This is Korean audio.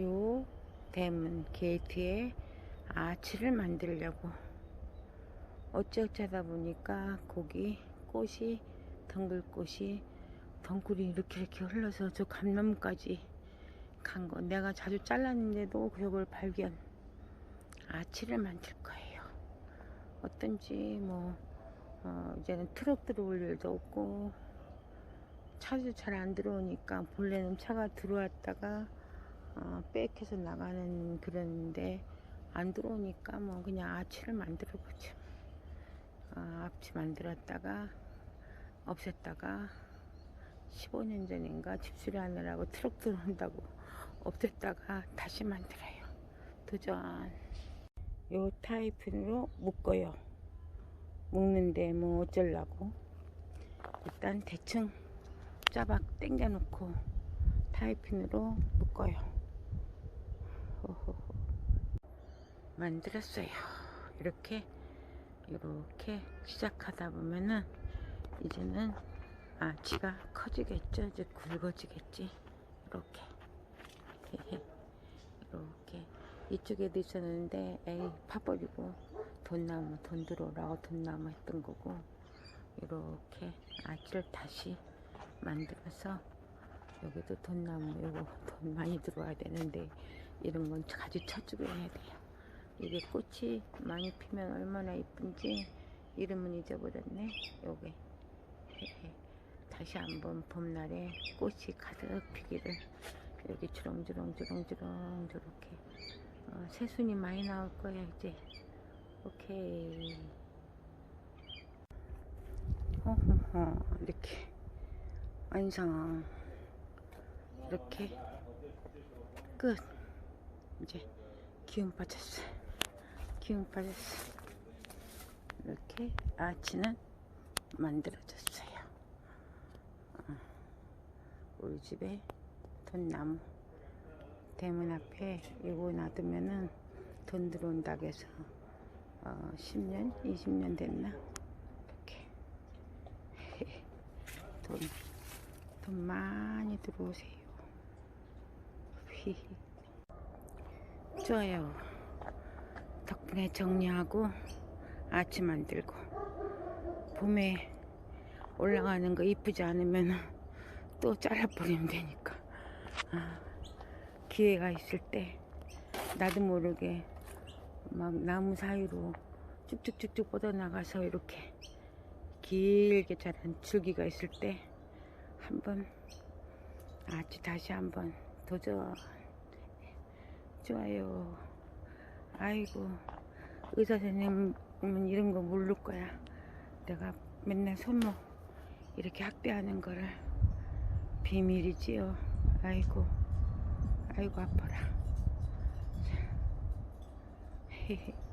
요 대문 게이트에 아치를 만들려고. 어쩌다 보니까 거기 꽃이 덩굴꽃이 덩굴이 이렇게 이렇게 흘러서 저 감나무까지 간 거. 내가 자주 잘랐는데도 그걸 발견 아치를 만들 거예요. 어떤지 뭐 어, 이제는 트럭 들어올 일도 없고 차도 잘 안 들어오니까 본래는 차가 들어왔다가 어, 백해서 나가는 그런데 안 들어오니까 뭐 그냥 아치를 만들어 보죠. 어, 앞치 만들었다가 없앴다가 15년 전인가 집수리 하느라고 트럭 들어온다고 없앴다가 다시 만들어요. 도전. 요 타입으로 묶어요. 묶는데 뭐 어쩌려고. 일단 대충 짜박 당겨놓고 타이핀으로 묶어요. 만들었어요. 이렇게 이렇게 시작하다 보면은 이제는 아치가 커지겠죠. 이제 굵어지겠지. 이렇게 이렇게 이쪽에도 있었는데 에이 파버리고 돈 나오면 돈 들어오라고 돈 나오면 했던 거고 이렇게 아치를 다시 만들어서 여기도 돈 나무 요거 돈 많이 들어와야 되는데 이런 건 가지 쳐주고 해야 돼요. 이게 꽃이 많이 피면 얼마나 이쁜지 이름은 잊어버렸네. 요게. 다시 한번 봄날에 꽃이 가득 피기를 여기 주렁주렁주렁주렁 저렇게 어, 새순이 많이 나올 거야 이제. 오케이. 허허허 이렇게. 완성. 이렇게. 끝 이제 기운 빠졌어. 기운 빠졌어. 이렇게 아치는 만들어졌어요. 어, 우리 집에 돈나무 대문 앞에 이거 놔두면은 돈 들어온다고 해서 어, 10년 20년 됐나? 이렇게. 돈, 돈 많이 들어오세요. 휘. 좋아요. 덕분에 정리하고 아침 만들고 봄에 올라가는 거 이쁘지 않으면 또 잘라버리면 되니까 아, 기회가 있을 때 나도 모르게 막 나무 사이로 쭉쭉쭉쭉 뻗어나가서 이렇게 길게 자란 줄기가 있을 때 한번 아주 다시 한번 도전 좋아요. 아이고 의사 선생님은 이런 거 모를 거야. 내가 맨날 손목 이렇게 학대하는 거를 비밀이지요. 아이고 아이고 아파라. 헤헤